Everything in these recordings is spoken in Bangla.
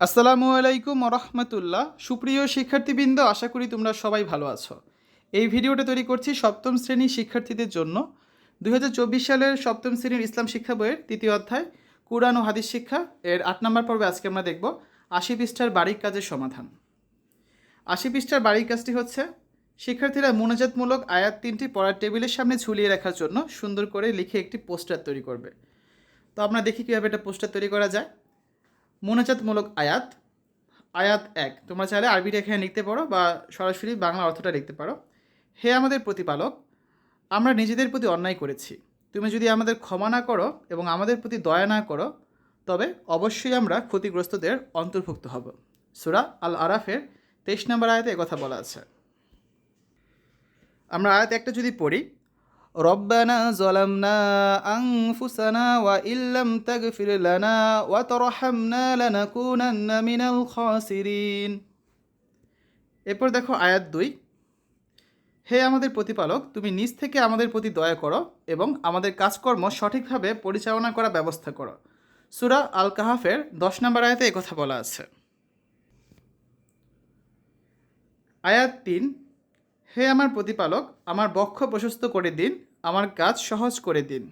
আসসালামু আলাইকুম রহমতুল্লাহ সুপ্রিয় শিক্ষার্থীবৃন্দ, আশা করি তোমরা সবাই ভালো আছো। এই ভিডিওটা তৈরি করছি সপ্তম শ্রেণির শিক্ষার্থীদের জন্য। দু হাজার চব্বিশ সালের সপ্তম শ্রেণির ইসলাম শিক্ষা বইয়ের তৃতীয় অধ্যায়, কুরআন ও হাদিস শিক্ষা। এর আট নম্বর পর্বে আজকে আমরা দেখব আশি পৃষ্ঠার বাড়ির কাজের সমাধান। আশি পৃষ্ঠার বাড়ির কাজটি হচ্ছে, শিক্ষার্থীরা মোনাজাতমূলক আয়াত তিনটি পড়ার টেবিলের সামনে ঝুলিয়ে রাখার জন্য সুন্দর করে লিখে একটি পোস্টার তৈরি করবে। তো আমরা দেখি কীভাবে এটা পোস্টার তৈরি করা যায়। মোনাজাতমূলক আয়াত আয়াত এক। তোমরা চাইলে আরবিটা এখানে লিখতে পারো বা সরাসরি বাংলা অর্থটা লিখতে পারো। হে আমাদের প্রতিপালক, আমরা নিজেদের প্রতি অন্যায় করেছি। তুমি যদি আমাদের ক্ষমা না করো এবং আমাদের প্রতি দয়া না করো, তবে অবশ্যই আমরা ক্ষতিগ্রস্তদের অন্তর্ভুক্ত হব। সুরা আল আরাফের তেইশ নম্বর আয়াতে কথা বলা আছে। আমরা আয়াত একটা যদি পড়ি রব্বানা জলামনা আংফুসানা ওয়া ইল্লাম তাগফির লানা ওয়া তরহামনা লানাকুনান্না মিনাল এরপর দেখো আয়াত দুই। হে আমাদের প্রতিপালক, তুমি নিজ থেকে আমাদের প্রতি দয়া করো এবং আমাদের কাজকর্ম সঠিকভাবে পরিচালনা করার ব্যবস্থা করো। সুরা আল কাহাফের দশ নম্বর আয়াতে কথা বলা আছে। আয়াত তিন। হে আমার প্রতিপালক, আমার বক্ষ প্রশস্ত করে দিন আমার কাজ সহজ করে দিন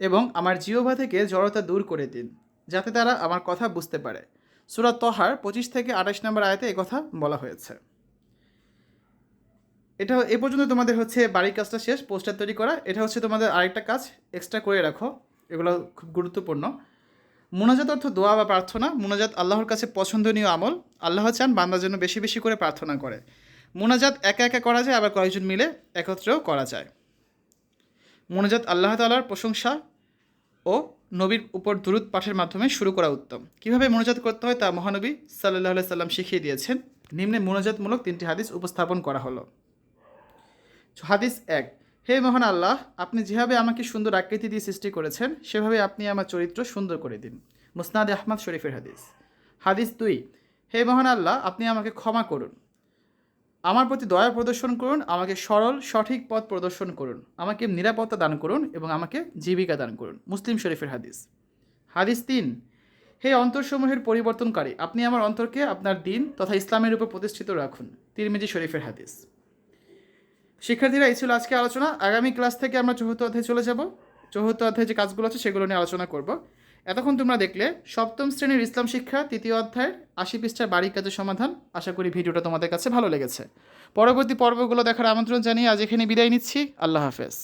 এবং আমার জিওভা থেকে জড়তা দূর করে দিন, যাতে তারা আমার কথা বুঝতে পারে। সুরাত তহার পঁচিশ থেকে আঠাশ নম্বর আয়াতে কথা বলা হয়েছে। এটা এ পর্যন্ত তোমাদের হচ্ছে বাড়ির কাজটা শেষ, পোস্টার তৈরি করা। এটা হচ্ছে তোমাদের আরেকটা কাজ এক্সট্রা করে রাখো। এগুলো খুব গুরুত্বপূর্ণ। মোনাজাত অর্থ দোয়া বা প্রার্থনা। মোনাজাত আল্লাহর কাছে পছন্দনীয় আমল। আল্লাহ চান বান্দার জন্য বেশি বেশি করে প্রার্থনা করে। মোনাজাত একা একা করা যায়, আবার কয়েকজন মিলে একত্রেও করা যায়। মোনাজাত আল্লাহ তালার প্রশংসা ও নবীর উপর দুরুদ পাঠের মাধ্যমে শুরু করা উত্তম। কীভাবে মোনাজাত করতে হয় তা মহানবী সাল্লাহ সাল্লাম শিখিয়ে দিয়েছেন। নিম্নে মোনাজাতমূলক তিনটি হাদিস উপস্থাপন করা হলো। হাদিস এক, হে মহান আল্লাহ, আপনি যেভাবে আমাকে সুন্দর আকৃতি দিয়ে সৃষ্টি করেছেন, সেভাবে আপনি আমার চরিত্র সুন্দর করে দিন। মুসনাদ আহমদ শরীফের হাদিস। হাদিস দুই, হে মহান আল্লাহ, আপনি আমাকে ক্ষমা করুন। আমার প্রতি দয়া প্রদর্শন করুন, আমাকে সরল, সঠিক পথ প্রদর্শন করুন, আমাকে নিরাপত্তা দান করুন এবং আমাকে জীবিকা দান করুন। মুসলিম শরীফের হাদিস। হাদিস তিন, হে অন্তরসমূহের পরিবর্তনকারী, আপনি আমার অন্তরকে আপনার দিন তথা ইসলামের উপর প্রতিষ্ঠিত রাখুন। তিরমিজি শরীফের হাদিস। শিক্ষার্থীরা, এই ছিল আজকে আলোচনা। আগামী ক্লাস থেকে আমরা চতুর্থ অধ্যায়ে চলে যাব। চতুর্থ অধ্যায়ে যে কাজগুলো আছে সেগুলো নিয়ে আলোচনা করব। এতক্ষণ তোমরা দেখলে সপ্তম শ্রেণির ইসলাম শিক্ষা, তৃতীয় অধ্যায়ের আশি পৃষ্ঠার বাড়ির কাজের সমাধান। আশা করি ভিডিওটা তোমাদের কাছে ভালো লেগেছে। পরবর্তী পর্বগুলো দেখার আমন্ত্রণ জানিয়ে আজ এখানে বিদায় নিচ্ছি। আল্লাহ হাফেজ।